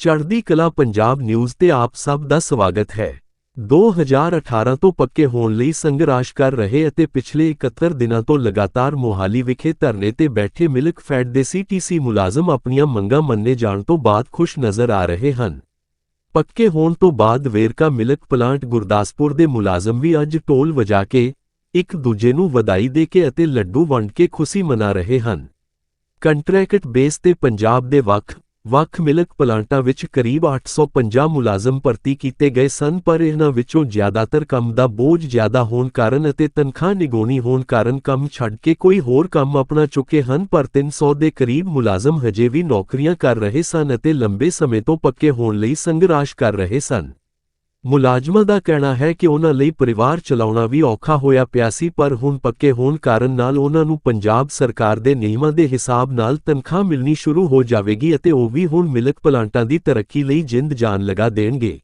ਚੜ੍ਹਦੀ ਕਲਾ ਪੰਜਾਬ ਨਿਊਜ਼ ਤੇ ਆਪ ਸਭ ਦਾ ਸਵਾਗਤ ਹੈ। 2018 ਤੋਂ ਪੱਕੇ ਹੋਣ ਲਈ ਸੰਘਰਸ਼ ਕਰ ਰਹੇ ਅਤੇ ਪਿਛਲੇ 71 ਦਿਨਾਂ ਤੋਂ ਲਗਾਤਾਰ ਮੋਹਾਲੀ ਵਿਖੇ ਧਰਨੇ ਤੇ ਬੈਠੇ ਮਿਲਕ ਫੈਡ ਦੇ ਸੀਟੀਸੀ ਮੁਲਾਜ਼ਮ ਆਪਣੀਆਂ ਮੰਗਾਂ ਮੰਨੇ ਜਾਣ ਤੋਂ ਬਾਅਦ ਖੁਸ਼ ਨਜ਼ਰ ਆ ਰਹੇ ਹਨ। ਪੱਕੇ ਹੋਣ ਤੋਂ ਬਾਅਦ ਵੇਰਕਾ ਮਿਲਕ ਪਲਾਂਟ ਗੁਰਦਾਸਪੁਰ ਦੇ ਮੁਲਾਜ਼ਮ ਵੀ ਅੱਜ ਢੋਲ ਵਜਾ ਕੇ ਇੱਕ ਦੂਜੇ ਨੂੰ ਵਧਾਈ ਦੇ ਕੇ ਅਤੇ ਲੱਡੂ ਵੰਡ ਕੇ ਖੁਸ਼ੀ ਮਨਾ ਰਹੇ ਹਨ। ਕੰਟਰੈਕਟ ਬੇਸ ਤੇ ਪੰਜਾਬ ਦੇ ਵੱਖ ਵੱਖ ਮਿਲਕ ਪਲਾਂਟਾਂ ਵਿੱਚ ਕਰੀਬ 850 ਮੁਲਾਜ਼ਮ ਭਰਤੀ ਕੀਤੇ ਗਏ ਸਨ, ਪਰ ਇਹਨਾਂ ਵਿੱਚੋਂ ਜ਼ਿਆਦਾਤਰ ਕੰਮ ਦਾ ਬੋਝ ਜ਼ਿਆਦਾ ਹੋਣ ਕਾਰਨ ਅਤੇ ਤਨਖਾਹ ਨਿਗੋਣੀ ਹੋਣ ਕਾਰਨ ਕੰਮ ਛੱਡ ਕੇ ਕੋਈ ਹੋਰ ਕੰਮ ਅਪਣਾ ਚੁੱਕੇ ਹਨ, ਪਰ 300 ਦੇ ਕਰੀਬ ਮੁਲਾਜ਼ਮ ਹਜੇ ਵੀ ਨੌਕਰੀਆਂ ਕਰ ਰਹੇ ਸਨ ਅਤੇ ਲੰਬੇ ਸਮੇਂ ਤੋਂ ਪੱਕੇ ਹੋਣ ਲਈ ਸੰਘਰਸ਼ ਕਰ ਰਹੇ ਸਨ। ਮੁਲਾਜ਼ਮਾਂ ਦਾ ਕਹਿਣਾ ਹੈ ਕਿ ਉਹਨਾਂ ਲਈ ਪਰਿਵਾਰ ਚਲਾਉਣਾ ਵੀ ਔਖਾ ਹੋਇਆ ਪਿਆ ਸੀ, ਪਰ ਹੁਣ ਪੱਕੇ ਹੋਣ ਕਾਰਨ ਨਾਲ ਉਹਨਾਂ ਨੂੰ ਪੰਜਾਬ ਸਰਕਾਰ ਦੇ ਨਿਯਮਾਂ ਦੇ ਹਿਸਾਬ ਨਾਲ ਤਨਖਾਹ ਮਿਲਣੀ ਸ਼ੁਰੂ ਹੋ ਜਾਵੇਗੀ ਅਤੇ ਉਹ ਵੀ ਹੁਣ ਮਿਲਕ ਪਲਾਂਟਾਂ ਦੀ ਤਰੱਕੀ ਲਈ ਜਿੰਦ ਜਾਨ ਲਗਾ ਦੇਣਗੇ।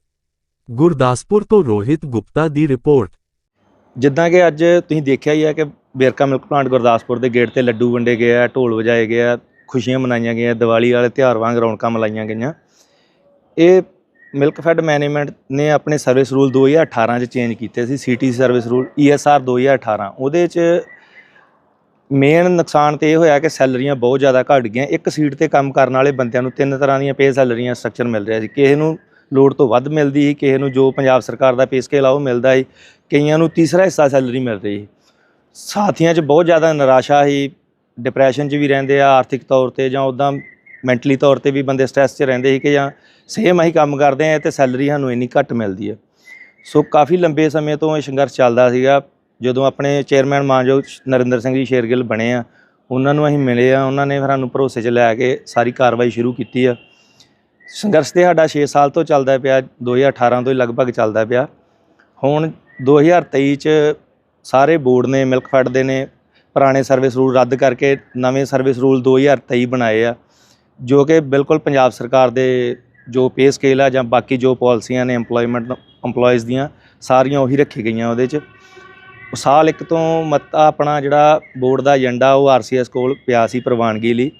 ਗੁਰਦਾਸਪੁਰ ਤੋਂ ਰੋਹਿਤ ਗੁਪਤਾ ਦੀ ਰਿਪੋਰਟ। ਜਿੱਦਾਂ ਕਿ ਅੱਜ ਤੁਸੀਂ ਦੇਖਿਆ ਹੀ ਹੈ ਕਿ ਬੇਰਕਾ ਮਿਲਕ ਪਲਾਂਟ ਗੁਰਦਾਸਪੁਰ ਦੇ ਗੇਟ ਤੇ ਲੱਡੂ ਵੰਡੇ ਗਏ ਆ, ਢੋਲ ਵਜਾਏ ਗਏ ਆ, ਖੁਸ਼ੀਆਂ ਮਨਾਈਆਂ ਗਈਆਂ, ਦੀਵਾਲੀ ਵਾਲੇ ਤਿਉਹਾਰ ਵਾਂਗ ਰੌਣਕਾਂ ਮਲਾਈਆਂ ਗਈਆਂ। ਇਹ ਮਿਲਕ ਫੈਡ ਮੈਨੇਜਮੈਂਟ ਨੇ ਆਪਣੇ ਸਰਵਿਸ ਰੂਲ 2018 ਚ ਚੇਂਜ ਕੀਤੇ ਸੀ ਸੀਟੀ ਸਰਵਿਸ ਰੂਲ ਈਐਸਆਰ 2018 ਉਹਦੇ ਚ ਮੇਨ ਨੁਕਸਾਨ ਤੇ ਇਹ ਹੋਇਆ ਕਿ ਸੈਲਰੀਆਂ ਬਹੁਤ ਜ਼ਿਆਦਾ ਘਟ ਗਈਆਂ। ਇੱਕ ਸੀਟ ਤੇ ਕੰਮ ਕਰਨ ਵਾਲੇ ਬੰਦਿਆਂ ਨੂੰ ਤਿੰਨ ਤਰ੍ਹਾਂ ਦੀਆਂ ਪੇ ਸੈਲਰੀਆਂ ਸਟਰਕਚਰ ਮਿਲ ਰਿਹਾ ਸੀ। ਕਿਸੇ ਨੂੰ ਲੋੜ ਤੋਂ ਵੱਧ ਮਿਲਦੀ ਸੀ, ਕਿਸੇ ਨੂੰ ਜੋ ਪੰਜਾਬ ਸਰਕਾਰ ਦਾ ਪੇ ਸਕੇਲ ਆ ਉਹ ਮਿਲਦਾ ਸੀ। ਕਈਆਂ ਨੂੰ ਤੀਸਰਾ ਹਿੱਸਾ ਸੈਲਰੀ ਮਿਲ ਰਹੀ ਸੀ। ਸਾਥੀਆਂ 'ਚ ਬਹੁਤ ਜ਼ਿਆਦਾ ਨਿਰਾਸ਼ਾ ਸੀ। ਡਿਪਰੈਸ਼ਨ 'ਚ ਵੀ ਰਹਿੰਦੇ ਆ ਆਰਥਿਕ ਤੌਰ ਤੇ ਜਾਂ ਉਦਾਂ ਮੈਂਟਲੀ ਤੌਰ ਤੇ ਵੀ ਬੰਦੇ ਸਟ੍ਰੈਸ 'ਚ ਰਹਿੰਦੇ ਸੀ ਕਿ ਜਾਂ ਸੇਮ ਅਸੀਂ ਕੰਮ ਕਰਦੇ ਆ ਤੇ ਸੈਲਰੀ ਸਾਨੂੰ ਇੰਨੀ ਘੱਟ ਮਿਲਦੀ ਹੈ ਸੋ ਕਾਫੀ ਲੰਬੇ ਸਮੇਂ ਤੋਂ ਇਹ ਸੰਘਰਸ਼ ਚੱਲਦਾ ਸੀਗਾ। ਜਦੋਂ ਆਪਣੇ ਚੇਅਰਮੈਨ ਮਾਨਯੋਗ ਨਰਿੰਦਰ ਸਿੰਘ ਜੀ ਸ਼ੇਰਗਿੱਲ ਬਣੇ ਆ, ਉਹਨਾਂ ਨੂੰ ਅਸੀਂ ਮਿਲੇ ਆ, ਉਹਨਾਂ ਨੇ ਫਿਰ ਸਾਨੂੰ ਭਰੋਸੇ 'ਚ ਲੈ ਕੇ ਸਾਰੀ ਕਾਰਵਾਈ ਸ਼ੁਰੂ ਕੀਤੀ ਆ। ਸੰਘਰਸ਼ ਤੇ ਸਾਡਾ 6 ਸਾਲ ਤੋਂ ਚੱਲਦਾ ਪਿਆ 2018 ਤੋਂ ਹੀ ਲਗਭਗ ਚੱਲਦਾ ਪਿਆ। ਹੁਣ 2023 ਚ ਸਾਰੇ ਬੋਰਡ ਨੇ, ਮਿਲਕ ਫੈਡ ਦੇ ਨੇ, ਪੁਰਾਣੇ ਸਰਵਿਸ ਰੂਲ ਰੱਦ ਕਰਕੇ ਨਵੇਂ ਸਰਵਿਸ ਰੂਲ 2023 ਬਣਾਏ ਆ। ਜੋ ਕਿ ਬਿਲਕੁਲ ਪੰਜਾਬ ਸਰਕਾਰ ਦੇ ਜੋ ਪੇ ਸਕੇਲ ਆ ਜਾਂ ਬਾਕੀ ਜੋ ਪਾਲਿਸੀਆਂ ਨੇ EMPLOYMENT, EMPLOYEES ਦੀਆਂ, ਸਾਰੀਆਂ ਉਹੀ ਰੱਖੀ ਗਈਆਂ ਉਹਦੇ 'ਚ। ਸਾਲ ਇੱਕ ਤੋਂ ਮਤਾ ਆਪਣਾ ਜਿਹੜਾ ਬੋਰਡ ਦਾ ਏਜੰਡਾ ਉਹ ਆਰਸੀਐਸ ਕੋਲ ਪਿਆ ਸੀ ਪ੍ਰਵਾਨਗੀ ਲਈ।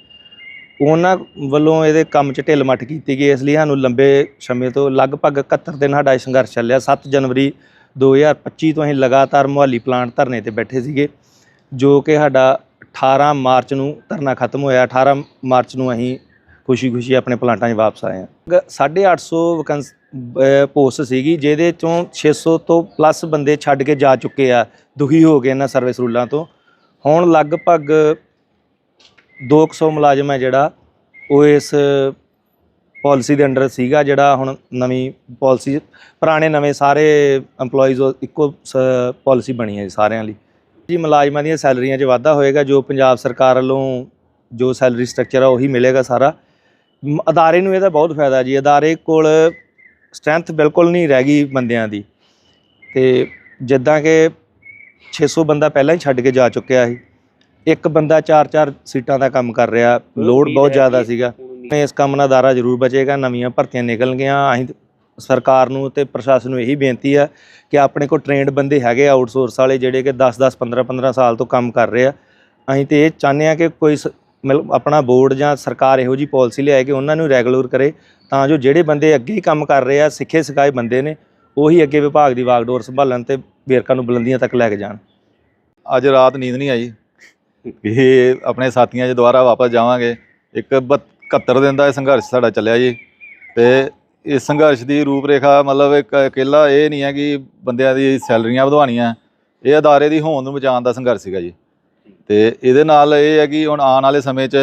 ਉਹਨਾਂ ਵੱਲੋਂ ਇਹਦੇ ਕੰਮ 'ਚ ਢਿੱਲ ਮੱਠ ਕੀਤੀ ਗਈ, ਇਸ ਲਈ ਸਾਨੂੰ ਲੰਬੇ ਸਮੇਂ ਤੋਂ ਲਗਭਗ 71 ਦਿਨ ਸਾਡਾ ਇਹ ਸੰਘਰਸ਼ ਚੱਲਿਆ। 7 ਜਨਵਰੀ 2025 ਤੋਂ ਅਸੀਂ ਲਗਾਤਾਰ ਮੁਹਾਲੀ ਪਲਾਂਟ ਧਰਨੇ ਤੇ ਬੈਠੇ ਸੀਗੇ, ਜੋ ਕਿ ਸਾਡਾ 18 ਮਾਰਚ ਨੂੰ ਧਰਨਾ ਖਤਮ ਹੋਇਆ 18 ਮਾਰਚ ਨੂੰ ਅਸੀਂ ਖੁਸ਼ੀ-ਖੁਸ਼ੀ ਆਪਣੇ ਪਲਾਂਟਾਂ 'ਚ ਵਾਪਸ ਆਏ ਹਾਂ। 850 ਵਕੰਸ ਪੋਸਟ ਸੀਗੀ, ਜਿਹਦੇ ਚੋਂ 600 ਤੋਂ ਪਲੱਸ ਬੰਦੇ ਛੱਡ ਕੇ ਜਾ ਚੁੱਕੇ ਆ, ਦੁਖੀ ਹੋ ਗਏ ਇਹਨਾਂ ਸਰਵਿਸ ਰੂਲਾਂ ਤੋਂ। ਹੁਣ ਲਗਭਗ 200 ਮੁਲਾਜ਼ਮ ਹੈ ਜਿਹੜਾ, ਉਹ ਇਸ ਪਾਲਿਸੀ ਦੇ ਅੰਡਰ ਸੀਗਾ, ਜਿਹੜਾ ਹੁਣ ਨਵੀਂ ਪਾਲਿਸੀ, ਪੁਰਾਣੇ ਨਵੇਂ ਸਾਰੇ EMPLOYEES ਇੱਕੋ ਪਾਲਿਸੀ ਬਣੀ ਹੈ ਜੀ ਸਾਰਿਆਂ ਲਈ। ਜੀ ਮੁਲਾਜ਼ਮਾਂ ਦੀਆਂ ਸੈਲਰੀਆਂ 'ਚ ਵਾਧਾ ਹੋਏਗਾ ਜੋ ਪੰਜਾਬ ਸਰਕਾਰ ਵੱਲੋਂ ਜੋ ਸੈਲਰੀ ਸਟਰਕਚਰ ਆ ਉਹੀ ਮਿਲੇਗਾ ਸਾਰਾ। ਅਦਾਰੇ ਨੂੰ ਇਹਦਾ ਬਹੁਤ ਫਾਇਦਾ ਜੀ। ਅਦਾਰੇ ਕੋਲ ਸਟਰੈਂਥ ਬਿਲਕੁਲ ਨਹੀਂ ਰਹਿ ਗਈ ਬੰਦਿਆਂ ਦੀ। ਤੇ ਜਿੱਦਾਂ ਕਿ 600 ਬੰਦਾ ਪਹਿਲਾਂ ਹੀ ਛੱਡ ਕੇ ਜਾ ਚੁੱਕਿਆ ਸੀ। ਇੱਕ ਬੰਦਾ 4-4 ਸੀਟਾਂ ਦਾ ਕੰਮ ਕਰ ਰਿਹਾ। ਲੋਡ ਬਹੁਤ ਜ਼ਿਆਦਾ ਸੀਗਾ। ਇਸ ਕੰਮ ਨਾਲ ਅਦਾਰਾ ਜ਼ਰੂਰ ਬਚੇਗਾ। ਨਵੀਆਂ ਭਰਤੀਆਂ ਨਿਕਲਣਗੀਆਂ। ਅਸੀਂ ਸਰਕਾਰ ਨੂੰ ਤੇ ਪ੍ਰਸ਼ਾਸਨ ਨੂੰ ਇਹੀ ਬੇਨਤੀ ਆ ਕਿ ਆਪਣੇ ਕੋਲ ਟ੍ਰੇਨਡ ਬੰਦੇ ਹੈਗੇ ਆਊਟਸੋਰਸ ਵਾਲੇ ਜਿਹੜੇ ਕਿ 10-10 15-15 ਸਾਲ ਤੋਂ ਕੰਮ ਕਰ ਰਹੇ ਆ। ਅਸੀਂ ਤੇ ਇਹ ਚਾਹੁੰਦੇ ਆ ਕਿ ਕੋਈ ਸ- ਮਤਲਬ ਆਪਣਾ ਬੋਰਡ ਜਾਂ ਸਰਕਾਰ ਇਹੋ ਜੀ ਪਾਲਿਸੀ ਲਿਆਏ ਕਿ ਉਹਨਾਂ ਨੂੰ ਰੈਗੂਲਰ ਕਰੇ ਤਾਂ ਜੋ ਜਿਹੜੇ ਬੰਦੇ ਅੱਗੇ ਹੀ ਕੰਮ ਕਰ ਰਹੇ ਆ, ਸਿੱਖੇ ਸਿਖਾਏ ਬੰਦੇ ਨੇ, ਉਹੀ ਅੱਗੇ ਵਿਭਾਗ ਦੀ ਵਾਗਡੋਰ ਸੰਭਾਲਣ ਤੇ ਵੇਰਕਾ ਨੂੰ ਬੁਲੰਦੀਆਂ ਤੱਕ ਲੈ ਕੇ ਜਾਣ। ਅੱਜ ਰਾਤ ਨੀਂਦ ਨਹੀਂ ਆਈ। ਇਹ ਆਪਣੇ ਸਾਥੀਆਂ 'ਚ ਦੁਬਾਰਾ ਵਾਪਸ ਜਾਵਾਂਗੇ। ਇੱਕ 71 ਦਿਨ ਦਾ ਇਹ ਸੰਘਰਸ਼ ਸਾਡਾ ਚੱਲਿਆ ਜੀ ਤੇ ਇਹ ਸੰਘਰਸ਼ ਦੀ ਰੂਪਰੇਖਾ ਮਤਲਬ ਇੱਕ ਇਕੱਲਾ ਇਹ ਨਹੀਂ ਹੈ ਕਿ ਬੰਦਿਆਂ ਦੀ ਸੈਲਰੀਆਂ ਵਧਵਾਉਣੀਆਂ ਇਹ ਅਦਾਰੇ ਦੀ ਹੋਂਦ ਨੂੰ ਬਚਾਉਣ ਦਾ ਸੰਘਰਸ਼ ਸੀਗਾ ਜੀ। ਤੇ ਇਹਦੇ ਨਾਲ ਇਹ ਹੈ ਕਿ ਹੁਣ ਆਉਣ ਵਾਲੇ ਸਮੇਂ 'ਚ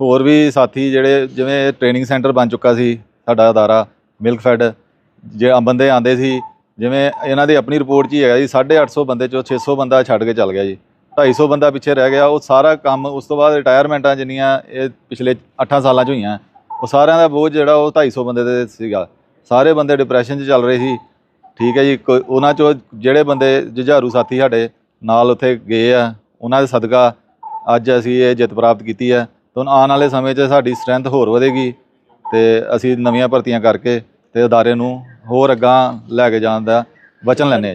ਹੋਰ ਵੀ ਸਾਥੀ ਜਿਹੜੇ ਜਿਵੇਂ ਟ੍ਰੇਨਿੰਗ ਸੈਂਟਰ ਬਣ ਚੁੱਕਾ ਸੀ ਸਾਡਾ ਅਦਾਰਾ ਮਿਲਕ ਫੈਡ ਜੇ ਬੰਦੇ ਆਂਦੇ ਸੀ, ਜਿਵੇਂ ਇਹਨਾਂ ਦੀ ਆਪਣੀ ਰਿਪੋਰਟ 'ਚ ਹੀ ਹੈਗਾ ਜੀ 850 ਬੰਦੇ ਚੋਂ 600 ਬੰਦਾ ਛੱਡ ਕੇ ਚੱਲ ਗਿਆ ਜੀ। 250 ਬੰਦਾ ਪਿੱਛੇ ਰਹਿ ਗਿਆ, ਉਹ ਸਾਰਾ ਕੰਮ ਉਸ ਤੋਂ ਬਾਅਦ ਰਿਟਾਇਰਮੈਂਟਾਂ ਜਿੰਨੀਆਂ ਇਹ ਪਿਛਲੇ 8 ਸਾਲਾਂ 'ਚ ਹੋਈਆਂ। ਉਹ ਸਾਰਿਆਂ ਦਾ ਬੋਝ ਜਿਹੜਾ ਉਹ 250 ਬੰਦੇ ਦੇ ਸੀਗਾ। ਸਾਰੇ ਬੰਦੇ ਡਿਪਰੈਸ਼ਨ 'ਚ ਚੱਲ ਰਹੇ ਸੀ। ਠੀਕ ਹੈ ਜੀ, ਕੋਈ- ਉਹਨਾਂ 'ਚੋਂ ਜਿਹੜੇ ਬੰਦੇ ਜੁਝਾਰੂ ਸਾਥੀ ਸਾਡੇ ਨਾਲ ਉੱਥੇ ਗਏ ਆ, ਉਹਨਾਂ ਦੇ ਸਦਕਾ ਅੱਜ ਅਸੀਂ ਇਹ ਜਿੱਤ ਪ੍ਰਾਪਤ ਕੀਤੀ ਹੈ। ਤੇ ਹੁਣ ਆਉਣ ਵਾਲੇ ਸਮੇਂ 'ਚ ਸਾਡੀ ਸਟਰੈਂਥ ਹੋਰ ਵਧੇਗੀ ਤੇ ਅਸੀਂ ਨਵੀਆਂ ਭਰਤੀਆਂ ਕਰਕੇ ਤੇ ਅਦਾਰੇ ਨੂੰ ਹੋਰ ਅੱਗਾ ਲੈ ਕੇ ਜਾਣ ਦਾ ਵਚਨ ਲੈਂਦੇ ਹਾਂ ਜੀ।